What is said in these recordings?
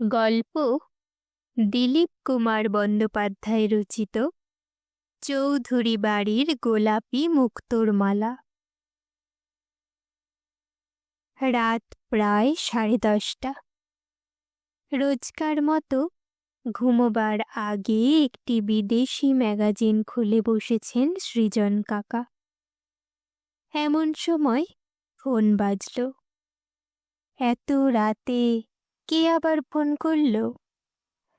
গল্প দিলীপ কুমার বন্দ্যোপাধ্যায় রচিত চৌধুরী বাড়ির গোলাপি মুক্তোর মালা। রাত প্রায় সাড়ে দশটা। রোজকার মতো ঘুমোবার আগে একটি বিদেশি ম্যাগাজিন খুলে বসেছেন সৃজন কাকা। এমন সময় ফোন বাজল। এত রাতে কে আবার ফোন করল?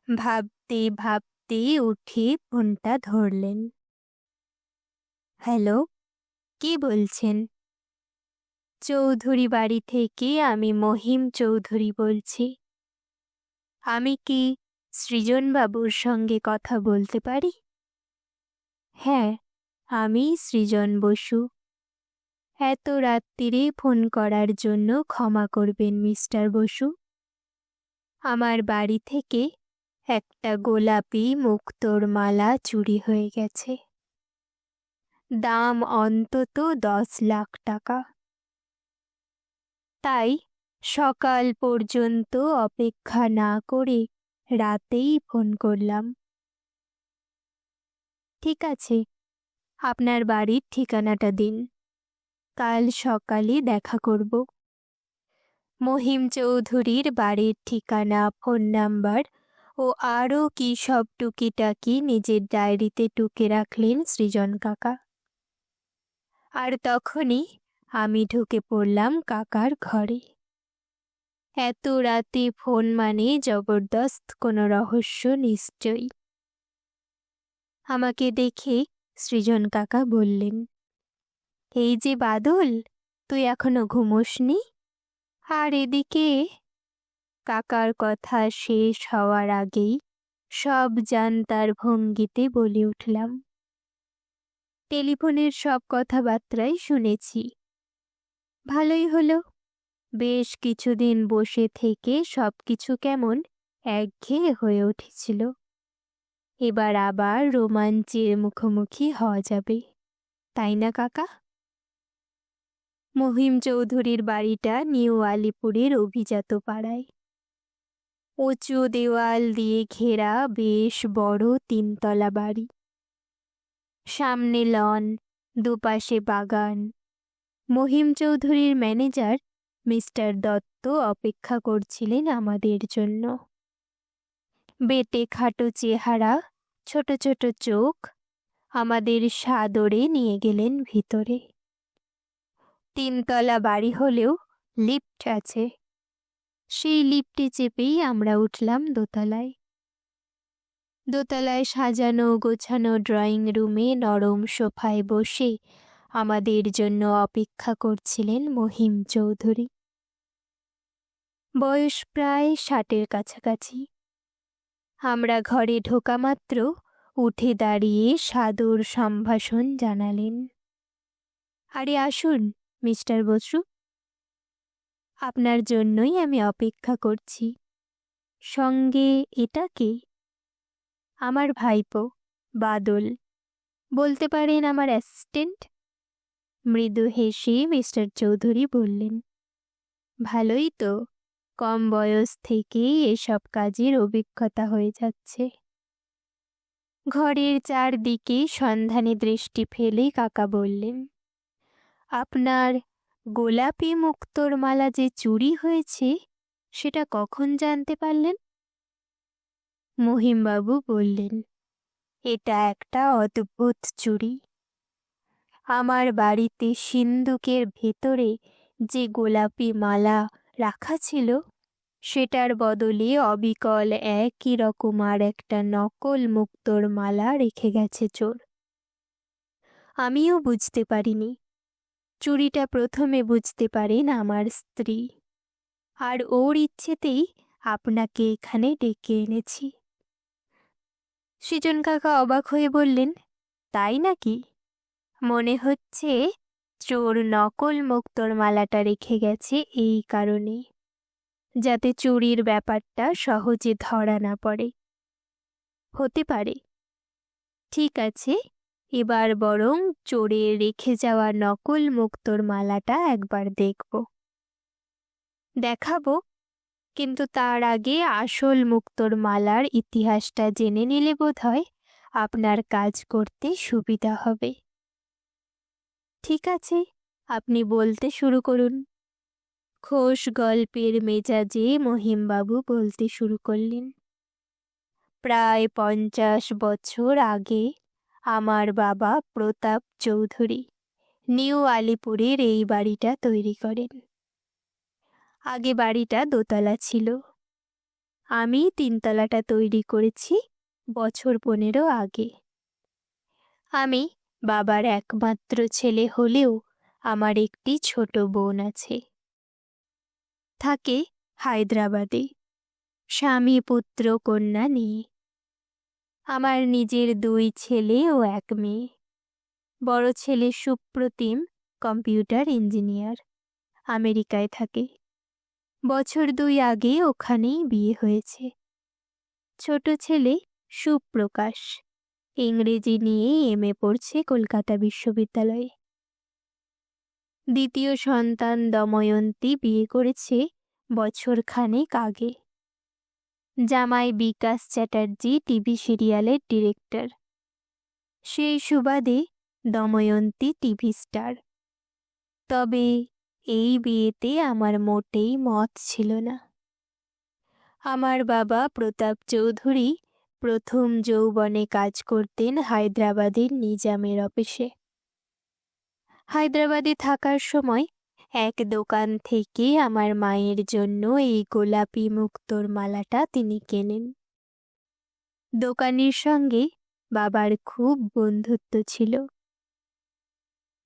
ভাবতে ভাবতে উঠে ফোনটা ধরলেন। হ্যালো, কে বলছেন? চৌধুরী বাড়ি থেকে আমি মহিম চৌধুরী বলছি। আমি কি সৃজনবাবুর সঙ্গে কথা বলতে পারি? হ্যাঁ আমি সৃজন বসু। এত রাত্রিরে ফোন করার জন্য ক্ষমা করবেন মিস্টার বসু। আমার বাড়ি থেকে একটা গোলাপি মুক্তোর মালা চুরি হয়ে গেছে। দাম অন্তত দশ লাখ টাকা। তাই সকাল পর্যন্ত অপেক্ষা না করে রাতেই ফোন করলাম। ঠিক আছে, আপনার বাড়ির ঠিকানাটা দিন। কাল সকালে দেখা করব। মহিম চৌধুরীর বাড়ির ঠিকানা, ফোন নাম্বার ও আরও কি সব টুকিটাকি নিজের ডায়েরিতে টুকে রাখলেন সৃজন কাকা। আর তখনই আমি ঢুকে পড়লাম কাকার ঘরে। এত রাতে ফোন মানে জবরদস্ত কোনো রহস্য নিশ্চয়ই। আমাকে দেখে সৃজন কাকা বললেন, এই যে বাদল, তুই এখনও ঘুমোসনি? আর এদিকে কাকার কথা শেষ হওয়ার আগেই সব জানতার ভঙ্গিতে বলে উঠলাম। টেলিফোনের সব কথাবার্তাই শুনেছি। ভালোই হলো। বেশ কিছুদিন বসে থেকে সব কিছু কেমন একঘেয়ে হয়ে উঠেছিল। এবার আবার রোমাঞ্চের মুখোমুখি হওয়া যাবে। তাই না, কাকা? মহিম চৌধুরীর বাড়িটা নিউ আলিপুরের অভিজাত পাড়ায়। উঁচু দেওয়াল দিয়ে ঘেরা বেশ বড় তিনতলা বাড়ি। সামনে লন, দুপাশে বাগান। মহিম চৌধুরীর ম্যানেজার মিস্টার দত্ত অপেক্ষা করছিলেন আমাদের জন্য। বেটে খাটো চেহারা, ছোট ছোট চোখ আমাদের সাদরে নিয়ে গেলেন ভিতরে। তিনতলা বাড়ি হলেও লিফট আছে। সেই লিফটে চেপেই আমরা উঠলাম দোতলায়। দোতলায় সাজানো গোছানো ড্রয়িং রুমে নরম সোফায় বসে আমাদের জন্য অপেক্ষা করছিলেন মহিম চৌধুরী। বয়স প্রায় ষাটের কাছাকাছি। আমরা ঘরে ঢোকা মাত্র উঠে দাঁড়িয়ে সাদর সম্ভাষণ জানালেন। আরে আসুন মিস্টার বসু। আপনার জন্যই আমি অপেক্ষা করছি। সঙ্গে এটা কে আমার ভাইপো বাদল, বলতে পারেন আমার অ্যাসিস্ট্যান্ট। মৃদু হেসে মিস্টার চৌধুরী বললেন, ভালোই তো, কম বয়স থেকেই এসব কাজের অভিজ্ঞতা হয়ে যাচ্ছে। ঘরের চারদিকে সন্ধানে দৃষ্টি ফেলে কাকা বললেন আপনার গোলাপি মুক্তোর মালা যে চুরি হয়েছে, সেটা কখন জানতে পারলেন? মহিমবাবু বললেন, এটা একটা অদ্ভুত চুরি। আমার বাড়িতে সিন্দুকের ভেতরে যে গোলাপি মালা রাখা ছিল, সেটার বদলে অবিকল একই রকম আর একটা নকল মুক্তোর মালা রেখে গেছে চোর। আমিও বুঝতে পারিনি চুরিটা প্রথমে বুঝতে পারেন আমার স্ত্রী। আর ওর ইচ্ছেতেই আপনাকে এখানে ডেকে এনেছি। সৃজন কাকা অবাক হয়ে বললেন, তাই নাকি? মনে হচ্ছে চোর নকল মুক্তোর মালাটা রেখে গেছে এই কারণে যাতে চুরির ব্যাপারটা সহজে ধরা না পড়ে। হতে পারে। ঠিক আছে এবার বরং চোরে রেখে যাওয়া নকল মুক্তোর মালাটা একবার দেখব। দেখাবো। কিন্তু তার আগে আসল মুক্তোর মালার ইতিহাসটা জেনে নিলে বোধ হয় আপনার কাজ করতে সুবিধা হবে। ঠিক আছে, আপনি বলতে শুরু করুন। খোশ গল্পের মেজাজে মহিমবাবু বলতে শুরু করলেন। প্রায় পঞ্চাশ বছর আগে আমার বাবা প্রতাপ চৌধুরী নিউ আলিপুরের এই বাড়িটা তৈরি করেন। আগে বাড়িটা দোতলা ছিল। আমি তিনতলাটা তৈরি করেছি বছর পনেরো আগে। আমি বাবার একমাত্র ছেলে হলেও আমার একটি ছোট বোন আছে। থাকে হায়দ্রাবাদে। স্বামী পুত্র কন্যা নিয়ে। আমার নিজের দুই ছেলে ও এক মেয়ে। বড় ছেলে সুপ্রতিম, কম্পিউটার ইঞ্জিনিয়ার, আমেরিকায় থাকে। বছর দুই আগে ওখানেই বিয়ে হয়েছে। ছোট ছেলে সুপ্রকাশ, ইংরেজি নিয়ে এম এ পড়ছে কলকাতা বিশ্ববিদ্যালয়ে। দ্বিতীয় সন্তান দময়ন্তী বিয়ে করেছে বছর খানেক আগে। জামাই বিকাশ চ্যাটার্জি, টিভি সিরিয়ালের ডিরেক্টর। সেই সুবাদে দময়ন্তী টিভি স্টার। তবে এই বিয়েতে আমার মোটেই মত ছিল না। আমার বাবা প্রতাপ চৌধুরী প্রথম যৌবনে কাজ করতেন হায়দ্রাবাদের নিজামের অফিসে। হায়দ্রাবাদে থাকার সময় এক দোকান থেকে আমার মায়ের জন্য এই গোলাপি মুক্তোর মালাটা তিনি কেনেন। দোকানির সঙ্গে বাবার খুব বন্ধুত্ব ছিল।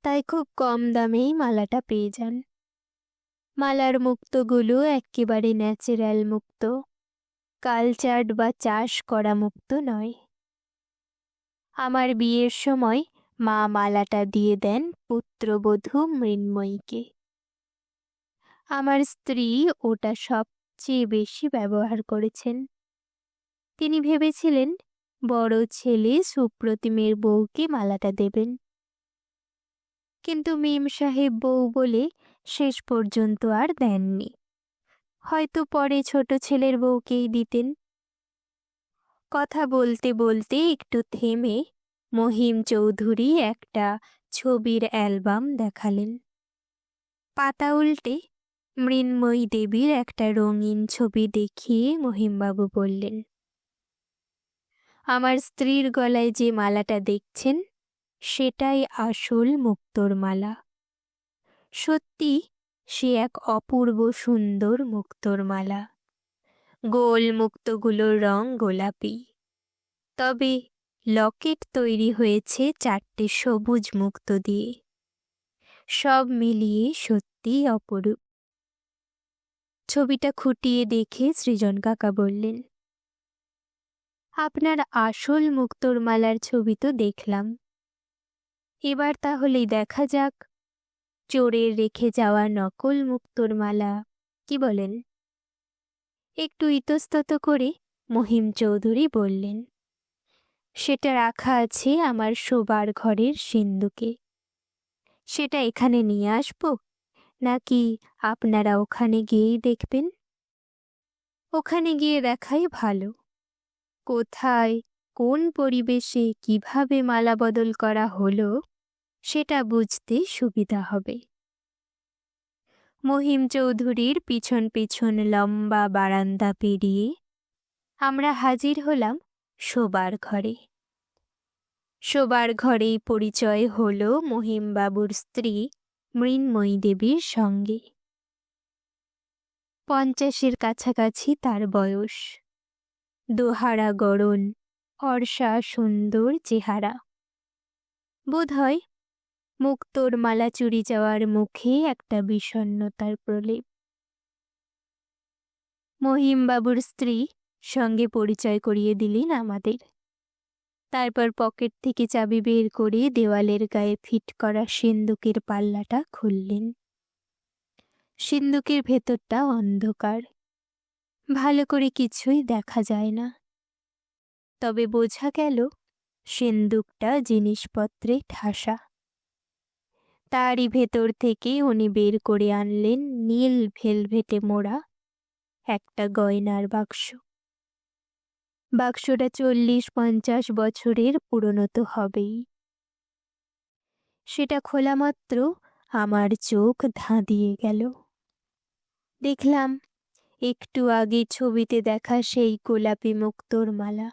তাই খুব কম দামেই মালাটা পেয়ে যান। মালার মুক্তগুলো একেবারে ন্যাচারাল মুক্ত, কালচার্ড বা চাষ করা মুক্ত নয়। আমার বিয়ের সময় মা মালাটা দিয়ে দেন পুত্রবধূ মৃন্ময়ীকে। আমার স্ত্রী ওটা সবচেয়ে বেশি ব্যবহার করেছেন। তিনি ভেবেছিলেন, বড় ছেলে সুপ্রতিমের বউকে মালাটা দেবেন। কিন্তু মিম সাহেব বউ বলে শেষ পর্যন্ত আর দেননি। হয়তো পরে ছোট ছেলের বউকেই দিতেন। কথা বলতে বলতে একটু থেমে মহিম চৌধুরী একটা ছবির অ্যালবাম দেখালেন। পাতা উল্টে মৃন্ময়ী দেবীর একটা রঙিন ছবি দেখিয়ে মহিমবাবু বললেন, আমার স্ত্রীর গলায় যে মালাটা দেখছেন, সেটাই আসল মুক্তোর মালা। সত্যি, সে এক অপূর্ব সুন্দর মুক্তোর মালা। গোল মুক্তগুলোর রং গোলাপি। তবে লকেট তৈরি হয়েছে চারটে সবুজ মুক্ত দিয়ে। সব মিলিয়ে সত্যি অপরূপ। ছবিটা খুঁটিয়ে দেখে সৃজন কাকা বললেন, আপনার আসল মুক্তোর মালার ছবি তো দেখলাম। এবার তাহলেই দেখা যাক। চোরের রেখে যাওয়া নকল মুক্তোর মালা কি বলেন? একটু ইতস্তত করে মহিম চৌধুরী বললেন, সেটা রাখা আছে আমার শোবার ঘরের সিন্ধুকে সেটা এখানে নিয়ে আসব? নাকি আপনারা ওখানে গিয়েই দেখবেন? ওখানে গিয়ে দেখাই ভালো। কোথায়, কোন পরিবেশে কীভাবে মালা বদল করা হলো, সেটা বুঝতে সুবিধা হবে। মহিম চৌধুরীর পিছন পিছন লম্বা বারান্দা পেরিয়ে আমরা হাজির হলাম শোবার ঘরে। শোবার ঘরেই পরিচয় হল মহিমবাবুর স্ত্রী মৃন্ময়ী দেবীর সঙ্গে। পঞ্চাশের কাছাকাছি তার বয়স। দোহারা গড়ন ফর্সা সুন্দর চেহারা। বোধহয় মুক্তোর মালা চুরি যাওয়ার মুখে একটা বিষণ্নতার প্রলেপ। মহিমবাবুর স্ত্রী সঙ্গে পরিচয় করিয়ে দিলেন আমাদের। তারপর পকেট থেকে চাবি বের করে দেওয়ালের গায়ে ফিট করা সিন্দুকের পাল্লাটা খুললেন। সিন্দুকের ভেতরটা অন্ধকার। ভালো করে কিছুই দেখা যায় না। তবে বোঝা গেল, সিন্দুকটা জিনিসপত্রে ঠাসা। তারই ভেতর থেকে উনি বের করে আনলেন নীল ভেলভেটে মোড়া একটা গয়নার বাক্স। বাক্সটা চল্লিশ পঞ্চাশ বছরের পুরনো তো হবেই। সেটা খোলা মাত্র আমার চোখ ধাঁধিয়ে গেল। দেখলাম একটু আগে ছবিতে দেখা সেই গোলাপি মুক্তোর মালা।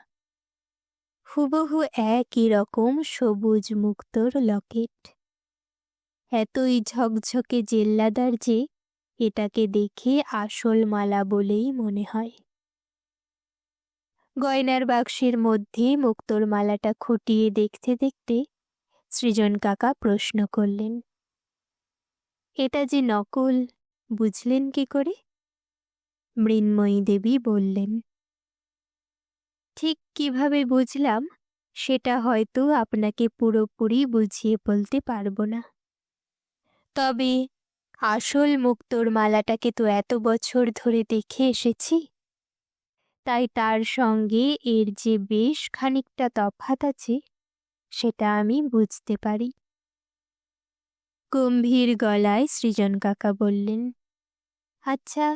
হুবহু একই রকম সবুজ মুক্তোর লকেট। এতই ঝকঝকে জেল্লাদার যে এটাকে দেখে আসল মালা বলেই মনে হয়। গয়নার বাক্সের মধ্যে মুক্তোর মালাটা খুঁটিয়ে দেখতে দেখতে সৃজন কাকা প্রশ্ন করলেন, এটা যে নকল, বুঝলেন কি করে? মৃন্ময়ী দেবী বললেন, ঠিক কীভাবে বুঝলাম, সেটা হয়তো আপনাকে পুরোপুরি বুঝিয়ে বলতে পারব না। তবে আসল মুক্তোর মালাটাকে তো এত বছর ধরে দেখে এসেছি তাই তার সঙ্গে এর যে বেশ খানিকটা তফাত আছে, সেটা আমি বুঝতে পারি। গম্ভীর গলায় সৃজন কাকা বললেন আচ্ছা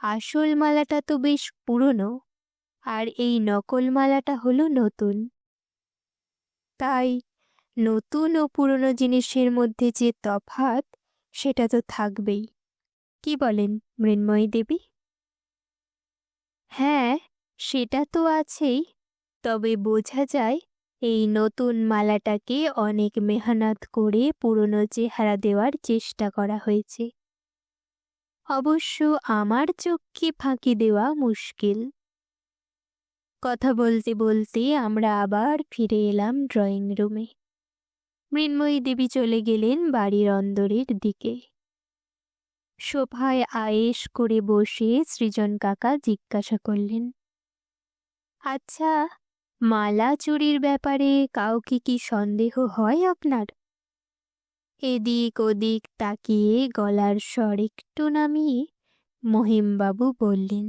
আসল মালাটা তো বেশ পুরনো, আর এই নকল মালাটা হলো নতুন। তাই নতুন ও পুরনো জিনিসের মধ্যে যে তফাত সেটা তো থাকবেই। কি বলেন মৃন্ময়ী দেবী? হ্যাঁ সেটা তো আছেই। তবে বোঝা যায়, এই নতুন মালাটাকে অনেক মেহনত করে পুরনো চেহারা দেওয়ার চেষ্টা করা হয়েছে। অবশ্য আমার চোখকে ফাঁকি দেওয়া মুশকিল। কথা বলতে বলতে আমরা আবার ফিরে এলাম ড্রয়িং রুমে। মৃন্ময়ী দেবী চলে গেলেন বাড়ির অন্দরের দিকে। সোফায় আয়েস করে বসে সৃজন কাকা জিজ্ঞাসা করলেন আচ্ছা মালা চুরির ব্যাপারে কাউকে কি সন্দেহ হয় আপনার? এদিক ওদিক তাকিয়ে গলার স্বর একটু নামিয়ে মহিমবাবু বললেন,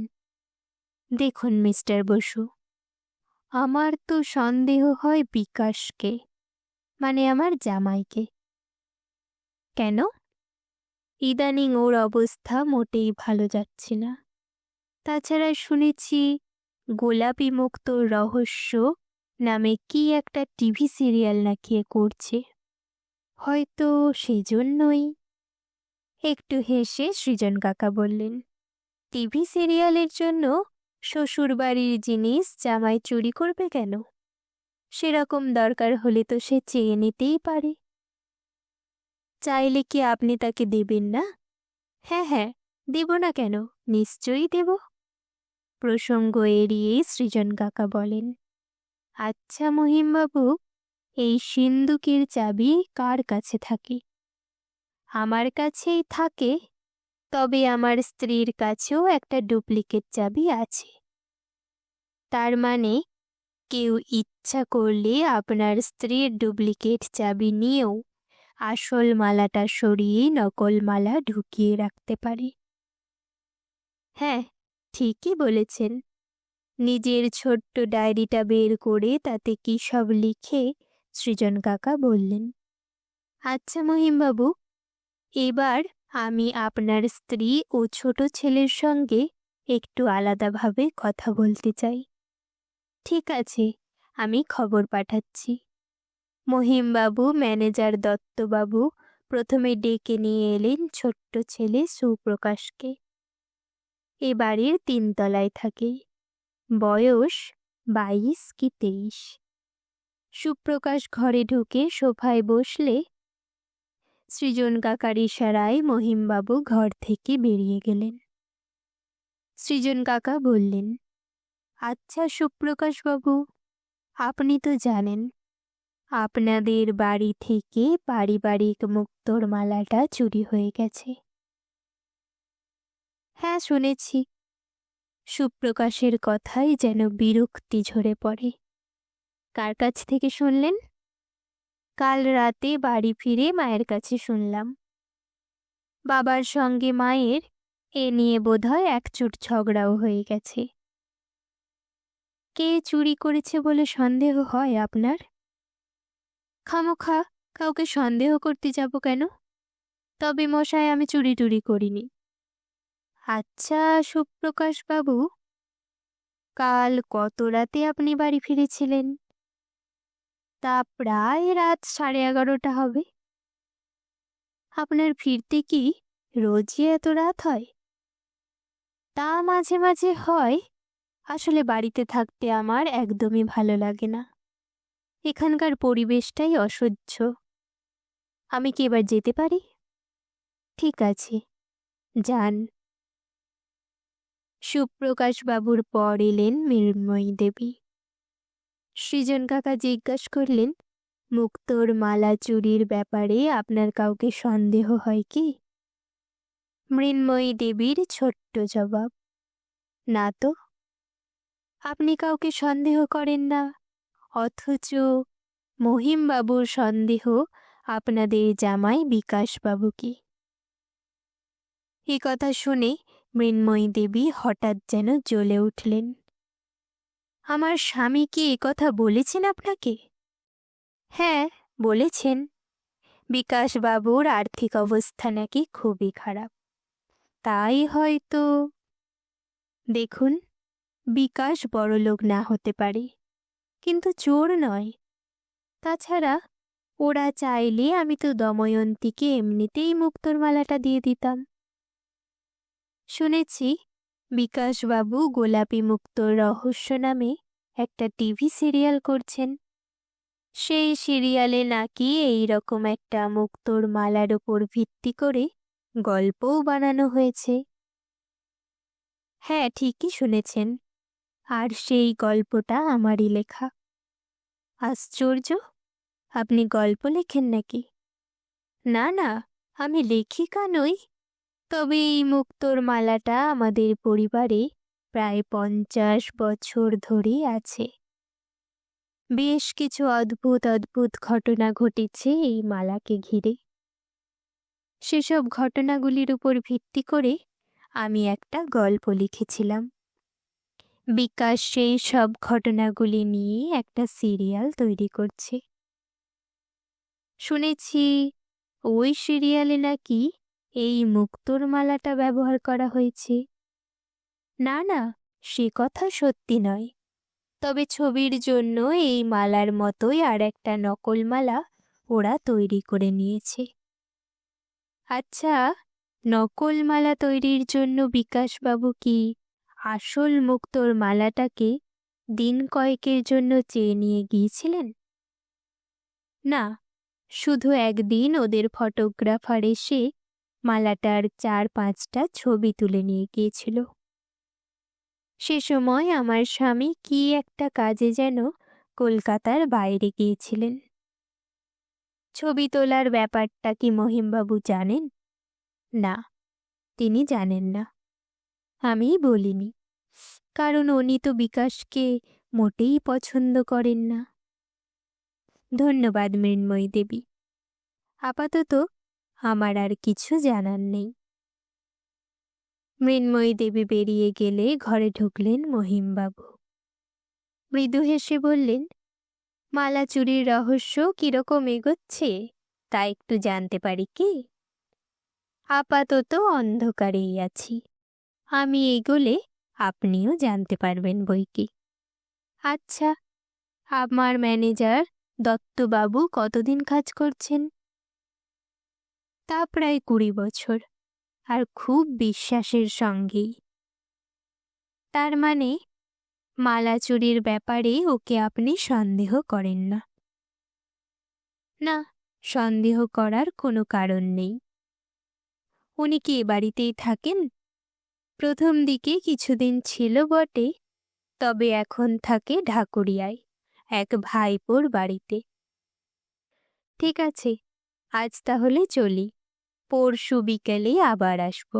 দেখুন মিস্টার বসু, আমার তো সন্দেহ হয় বিকাশকে মানে আমার জামাইকে। কেন? ইদানিং ওর অবস্থা মোটেই ভালো যাচ্ছে না। তাছাড়া শুনেছি গোলাপি মুক্ত রহস্য নামে কি একটা টিভি সিরিয়াল নাকি করছে। হয়তো সেজন্যই। একটু হেসে সৃজন কাকা বললেন, টিভি সিরিয়ালের জন্য শ্বশুরবাড়ির জিনিস জামাই চুরি করবে কেন? সেরকম দরকার হলে তো সে চেয়ে নিতেই পারে। চাইলে কি আপনি তাকে দেবেন না? হ্যাঁ হ্যাঁ দেব না কেন? নিশ্চয়ই দেব। প্রসঙ্গ এড়িয়ে সৃজন কাকা বলেন আচ্ছা মহিমবাবু, এই সিন্দুকের চাবি কার কাছে থাকে? আমার কাছেই থাকে, তবে আমার স্ত্রীর কাছেও একটা ডুপ্লিকেট চাবি আছে। তার মানে কেউ ইচ্ছা করলে আপনার স্ত্রীর ডুপ্লিকেট চাবি নিয়েও আসল মালাটা সরিয়ে নকল মালা ঢুকিয়ে রাখতে পারি। হ্যাঁ ঠিকই বলেছেন। নিজের ছোট্ট ডায়েরিটা বের করে তাতে কি সব লিখে সৃজন কাকা বললেন আচ্ছা মহিমবাবু, এবার আমি আপনার স্ত্রী ও ছোট ছেলের সঙ্গে একটু আলাদাভাবে কথা বলতে চাই। ঠিক আছে, আমি খবর পাঠাচ্ছি। মহিমবাবু, ম্যানেজার দত্তবাবু প্রথমে ডেকে নিয়ে এলেন ছোট্ট ছেলে সুপ্রকাশকে। এ বাড়ির তিনতলায় থাকে। বয়স বাইশ কি তেইশ। সুপ্রকাশ ঘরে ঢুকে সোফায় বসলে সৃজন কাকার ইশারায় মহিমবাবু ঘর থেকে বেরিয়ে গেলেন। সৃজন কাকা বললেন আচ্ছা সুপ্রকাশবাবু, আপনি তো জানেন আপনাদের বাড়ি থেকে পারিবারিক মুক্তোর মালাটা চুরি হয়ে গেছে। হ্যাঁ শুনেছি। সুপ্রকাশের কথাই যেন বিরক্তি ঝরে পড়ে। কার কাছ থেকে শুনলেন? কাল রাতে বাড়ি ফিরে মায়ের কাছে শুনলাম। বাবার সঙ্গে মায়ের, এ নিয়ে বোধহয় একচুট ঝগড়াও হয়ে গেছে। কে চুরি করেছে বলে সন্দেহ হয় আপনার? খামোখা, কাউকে সন্দেহ করতে যাব কেন? তবে মশায় আমি চুরি টুরি করিনি। আচ্ছা সুপ্রকাশ বাবু, কাল কত রাতে আপনি বাড়ি ফিরেছিলেন? তা প্রায় রাত সাড়ে এগারোটা হবে। আপনার ফিরতে কি রোজই এত রাত হয়? তা মাঝে মাঝে হয়, আসলে বাড়িতে থাকতে আমার একদমই ভালো লাগে না। এখানকার পরিবেশটাই অসহ্য। আমি কি এবার যেতে পারি? ঠিক আছে, যান। সুপ্রকাশ বাবুর পর এলেন মৃন্ময়ী দেবী। সৃজন কাকা জিজ্ঞাসা করলেন, মুক্তোর মালা চুরির ব্যাপারে আপনার কাউকে সন্দেহ হয় কি? মৃন্ময়ী দেবীর ছোট্ট জবাব, না তো, আপনি কাউকে সন্দেহ করেন না। অথচ মহিমবাবুর সন্দেহ আপনাদের জামাই বিকাশবাবুকে। এ কথা শুনে মৃন্ময়ী দেবী হঠাৎ যেন জ্বলে উঠলেন। আমার স্বামী কি এ কথা বলেছেন আপনাকে? হ্যাঁ বলেছেন। বিকাশবাবুর আর্থিক অবস্থা নাকি খুবই খারাপ। তাই হয়তো, দেখুন, বিকাশ বড়লোক না হতে পারে। কিন্তু চোর নয়। তাছাড়া ওরা চাইলে আমি তো দময়ন্তীকে এমনিতেই মুক্তোর মালাটা দিয়ে দিতাম। শুনেছি বিকাশবাবু গোলাপী মুক্তোর রহস্য নামে একটা টিভি সিরিয়াল করছেন। সেই সিরিয়ালে নাকি এই রকম একটা মুক্তোর মালার ওপর ভিত্তি করে গল্পও বানানো হয়েছে। হ্যাঁ ঠিকই শুনেছেন। আর সেই গল্পটা আমারই লেখা। আশ্চর্য? আপনি গল্প লেখেন নাকি? না না, আমি লেখিকা নই। তবে এই মুক্তোর মালাটা আমাদের পরিবারে প্রায় পঞ্চাশ বছর ধরে আছে। বেশ কিছু অদ্ভুত অদ্ভুত ঘটনা ঘটেছে এই মালাকে ঘিরে। সেসব ঘটনাগুলির উপর ভিত্তি করে আমি একটা গল্প লিখেছিলাম। বিকাশ সেই সব ঘটনাগুলি নিয়ে একটা সিরিয়াল তৈরি করছে। শুনেছি, ওই সিরিয়ালে নাকি এই মুক্তোর মালাটা ব্যবহার করা হয়েছে। না না, সে কথা সত্যি নয়। তবে ছবির জন্য এই মালার মতোই আর একটা নকল মালা ওরা তৈরি করে নিয়েছে। আচ্ছা নকল মালা তৈরির জন্য বিকাশবাবু কি আসল মুক্তোর মালাটাকে দিন কয়েকের জন্য চেয়ে নিয়ে গিয়েছিলেন? না, শুধু একদিন ওদের ফটোগ্রাফার এসে মালাটার চার পাঁচটা ছবি তুলে নিয়ে গিয়েছিল। সে সময় আমার স্বামী কি একটা কাজে যেন কলকাতার বাইরে গিয়েছিলেন। ছবি তোলার ব্যাপারটা কি মহিমবাবু জানেন? না, তিনি জানেন না। আমি বলিনি। কারণ উনি তো বিকাশকে মোটেই পছন্দ করেন না। ধন্যবাদ মৃন্ময়ী দেবী। আপাতত আমার আর কিছু জানার নেই। মৃন্ময়ী দেবী বেরিয়ে গেলে ঘরে ঢুকলেন মহিমবাবু। মৃদু হেসে বললেন, মালা চুরির রহস্য কীরকম এগোচ্ছে তা একটু জানতে পারি কি? আপাতত অন্ধকারেই আছি। আমি এগোলে আপনিও জানতে পারবেন বই কি। আচ্ছা আমার ম্যানেজার দত্তবাবু কতদিন কাজ করছেন? তা প্রায় কুড়ি বছর, আর খুব বিশ্বাসের সঙ্গেই। তার মানে মালা চুরির ব্যাপারে ওকে আপনি সন্দেহ করেন না। না, সন্দেহ করার কোনো কারণ নেই। উনি কি এ বাড়িতেই থাকেন? প্রথম দিকে কিছুদিন ছিল বটে, তবে এখন থাকে ঢাকুরিয়ায়, এক ভাইপোর বাড়িতে। ঠিক আছে, আজ তাহলে চলি, পরশু বিকেলে আবার আসব।